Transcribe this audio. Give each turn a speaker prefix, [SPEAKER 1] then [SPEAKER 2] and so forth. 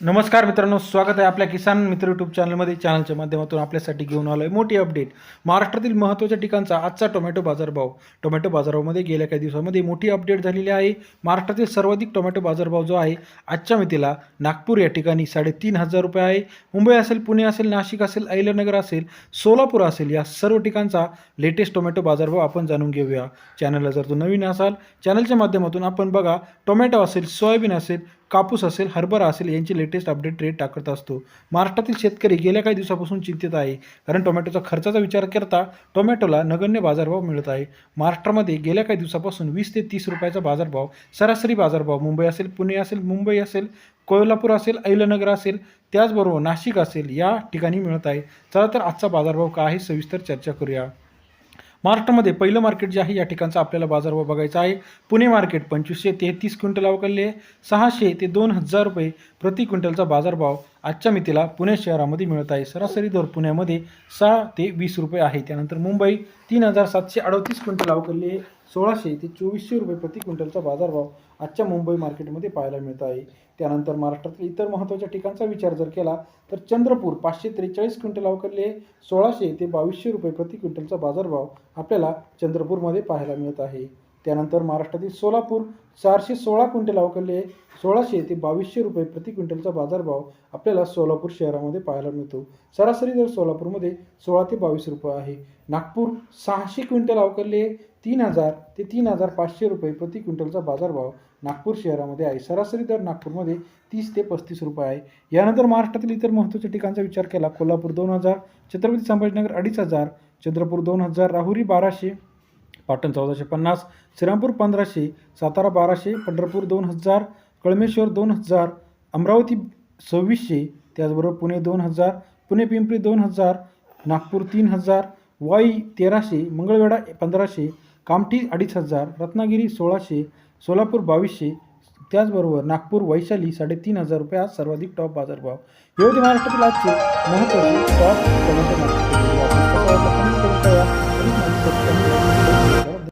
[SPEAKER 1] नमस्कार मित्रांनो स्वागत आहे आपल्या किसान मित्र यूट्यूब चॅनलमध्ये चॅनलच्या माध्यमातून आपल्यासाठी घेऊन आलो आहे मोठी अपडेट महाराष्ट्रातील महत्त्वाच्या ठिकाणचा आजचा टोमॅटो बाजारभाव टोमॅटो बाजारामध्ये गेल्या काही दिवसामध्ये मोठी अपडेट झालेली आहे. महाराष्ट्रातील सर्वाधिक टोमॅटो बाजारभाव जो आहे आजच्या मितीला नागपूर या ठिकाणी साडेतीन हजार रुपये आहे. मुंबई असेल पुणे असेल नाशिक असेल अहिल्यानगर असेल सोलापूर असेल या सर्व ठिकाणचा लेटेस्ट टोमॅटो बाजारभाव आपण जाणून घेऊया. चॅनलला जर तू नवीन असाल चॅनलच्या माध्यमातून आपण बघा टोमॅटो असेल सोयाबीन असेल कापूस असेल हरभरा असेल यांची लेटेस्ट अपडेट रेट टाकत असतो. महाराष्ट्रातील शेतकरी गेल्या काही दिवसापासून चिंतित आहे. कारण टोमॅटोचा खर्चाचा विचार करता टोमॅटोला नगण्य बाजारभाव मिळत आहे. महाराष्ट्रामध्ये गेल्या काही दिवसापासून वीस ते तीस रुपयाचा बाजारभाव सरासरी बाजारभाव मुंबई असेल पुणे असेल मुंबई असेल कोल्हापूर असेल ऐलनगर असेल त्याचबरोबर नाशिक असेल या ठिकाणी मिळत आहे. चला तर आजचा बाजारभाव काय आहे सविस्तर चर्चा करूया. महाराष्ट्रामध्ये पहिलं मार्केट जे आहे या ठिकाणचा आपल्याला बाजारभाव बघायचा आहे. पुणे मार्केट पंचवीसशे तेहतीस क्विंटल अवकलले आहे. सहाशे ते दोन हजार रुपये प्रति क्विंटलचा बाजारभाव आजच्या मितीला पुणे शहरामध्ये मिळत आहे. सरासरी दर पुण्यामध्ये सहा ते वीस रुपये आहे. त्यानंतर मुंबई तीन हजार सातशे अडतीस क्विंटल अवकलले सोळाशे ते चोवीसशे रुपये प्रति क्विंटलचा बाजारभाव आजच्या मुंबई मार्केटमध्ये पाहायला मिळत आहे. त्यानंतर महाराष्ट्रातील इतर महत्त्वाच्या ठिकाणचा विचार जर केला तर चंद्रपूर पाचशे त्रेचाळीस क्विंटल अवकरले सोळाशे ते बावीसशे रुपये प्रति क्विंटलचा बाजारभाव आपल्याला चंद्रपूरमध्ये पाहायला मिळत आहे. त्यानंतर महाराष्ट्रातील सोलापूर चारशे सोळा क्विंटल अवकरले सोळाशे ते बावीसशे रुपये प्रति क्विंटलचा बाजारभाव आपल्याला सोलापूर शहरामध्ये पाहायला मिळतो. सरासरी दर सोलापूरमध्ये सोळा ते बावीस रुपये आहे. नागपूर सहाशे क्विंटल अवकरले तीन हजार ते तीन हजार पाचशे रुपये प्रति क्विंटलचा बाजारभाव नागपूर शहरामध्ये आहे. सरासरी दर नागपूरमध्ये तीस ते पस्तीस रुपये आहे. यानंतर महाराष्ट्रातील इतर महत्त्वाच्या ठिकाणचा विचार केला कोल्हापूर दोन हजार छत्रपती संभाजीनगर अडीच हजार चंद्रपूर दोन हजार राहुरी बाराशे पाटण चौदाशे पन्नास श्रीरामपूर पंधराशे सातारा बाराशे पंढरपूर दोन हजार कळमेश्वर दोन हजार अमरावती सव्वीसशे त्याचबरोबर पुणे दोन हजार पुणे पिंपरी दोन हजार नागपूर तीन हजार वाई तेराशे मंगळवेढा पंधराशे कामठी अडीच हजार रत्नागिरी सोळाशे सोलापूर बावीसशे त्याचबरोबर नागपूर वैशाली साडेतीन हजार रुपये हा सर्वाधिक टॉप बाजारभाव. हे होते महाराष्ट्रातील आजचे महत्त्वाचे टॉप